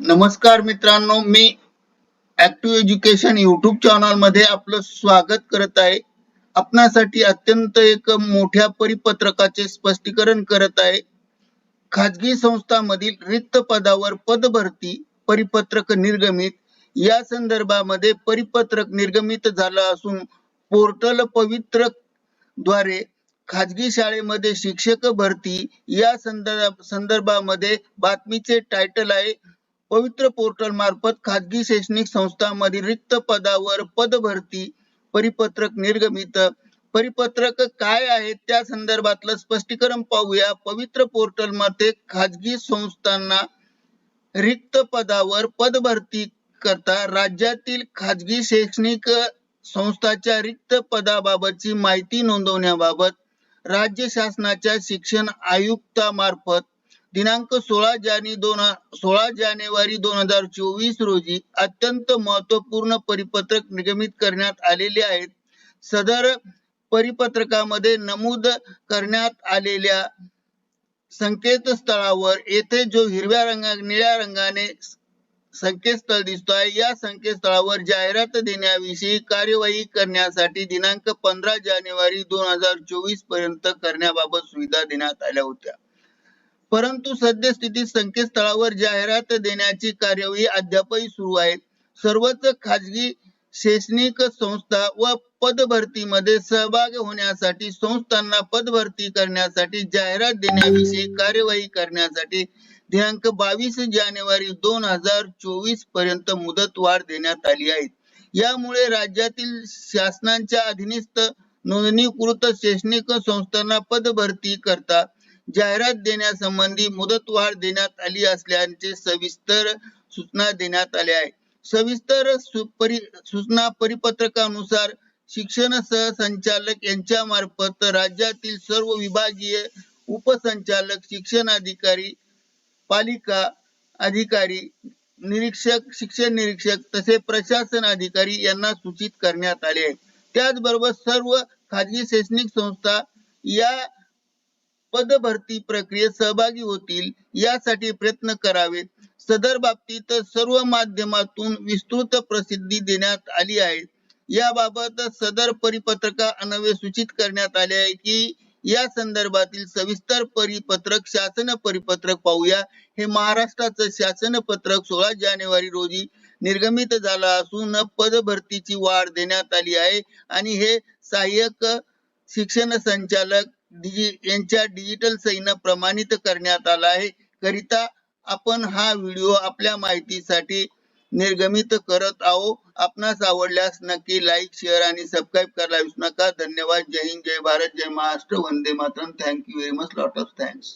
नमस्कार मित्रांनो मी ऍक्टिव्ह एज्युकेशन युट्यूब चॅनलमध्ये आपलं स्वागत करत आहे. आपणासाठी अत्यंत एक मोठ्या परिपत्रकाचे स्पष्टीकरण करत आहे. खाजगी संस्थांमधील रिक्त पदावर पदभरती परिपत्रक निर्गमित या संदर्भामध्ये परिपत्रक निर्गमित झालं असून पोर्टल पवित्रद्वारे खाजगी शाळेमध्ये शिक्षक भरती या संदर्भ संदर्भामध्ये बातमीचे टायटल आहे पवित्र पोर्टल मार्फत खाजगी शैक्षणिक संस्थांमधील रिक्त पदावर पदभरती परिपत्रक निर्गमित. परिपत्रक काय आहे त्या संदर्भातलं स्पष्टीकरण पाहूया. पवित्र पोर्टलमध्ये खाजगी संस्थांना रिक्त पदावर पदभरती करता राज्यातील खाजगी शैक्षणिक संस्थाच्या रिक्त पदाबाबतची माहिती नोंदवण्याबाबत राज्य शासनाच्या शिक्षण आयुक्तामार्फत दिनांक सोळा जाने दोन सोळा जानेवारी दोन हजार चोवीस रोजी अत्यंत महत्त्वपूर्ण परिपत्रक निगमित करण्यात आलेले आहेत. सदर परिपत्रकामध्ये नमूद करण्यात आलेल्या संकेतस्थळावर येथे जो हिरव्या रंगा निळ्या रंगाने संकेतस्थळ दिसतो आहे या संकेतस्थळावर जाहिरात देण्याविषयी कार्यवाही करण्यासाठी दिनांक पंधरा जानेवारी दोन हजार चोवीसपर्यंत करण्याबाबत सुविधा देण्यात आल्या होत्या. परंतु सद्यस्थितीत संकेतस्थळावर जाहिरात देण्याची कार्यवाही अद्यापही सुरू आहे. सर्वच खाजगी शैक्षणिक संस्था व पदभरतीमध्ये सहभाग होण्यासाठी संस्थांना पदभरती करण्यासाठी जाहिरात देण्याविषयी कार्यवाही करण्यासाठी दिनांक बावीस जानेवारी दोन हजार चोवीसपर्यंत मुदतवाढ देण्यात आली आहे. यामुळे राज्यातील शासनाच्या अधीनस्थ नोंदणीकृत शैक्षणिक संस्थांना पदभरती करता जाहिरात देण्यासंबंधी मुदतवाढ देण्यात आली असल्याचे सविस्तर सूचना देण्यात आल्या आहे सविस्तर परि सूचना परिपत्रकानुसार शिक्षण सहसंचालक यांच्या मार्फत राज्यातील सर्व विभागीय उपसंचालक शिक्षण अधिकारी पालिका अधिकारी निरीक्षक शिक्षण निरीक्षक तसे प्रशासन अधिकारी यांना सूचित करण्यात आले आहे त्याचबरोबर सर्व खाजगी शैक्षणिक संस्था या पदभरती प्रक्रियेत सहभागी होतील यासाठी प्रयत्न करावेत. सदर बाबतीत सर्व माध्यमातून विस्तृत प्रसिद्धी देण्यात आली आहे. याबाबत सदर परिपत्रका अन्वये सूचित करण्यात आले आहे की या संदर्भातील सविस्तर परिपत्रक शासन परिपत्रक पाहूया. हे महाराष्ट्राचं शासन पत्रक सोळा जानेवारी रोजी निर्गमित झालं असून पदभरतीची वाढ देण्यात आली आहे. आणि हे सहाय्यक शिक्षण संचालक यांच्या डिजिटल सैन्य प्रमाणित करण्यात आला आहे. करिता आपण हा व्हिडिओ आपल्या माहितीसाठी निर्गमित करत आहो आपणास आवडल्यास नक्की लाईक शेअर आणि सबस्क्राईब करायला विसरू नका. धन्यवाद. जय हिंद. जय भारत. जय Maharashtra. Vande Mataram. Thank you very much lot of thanks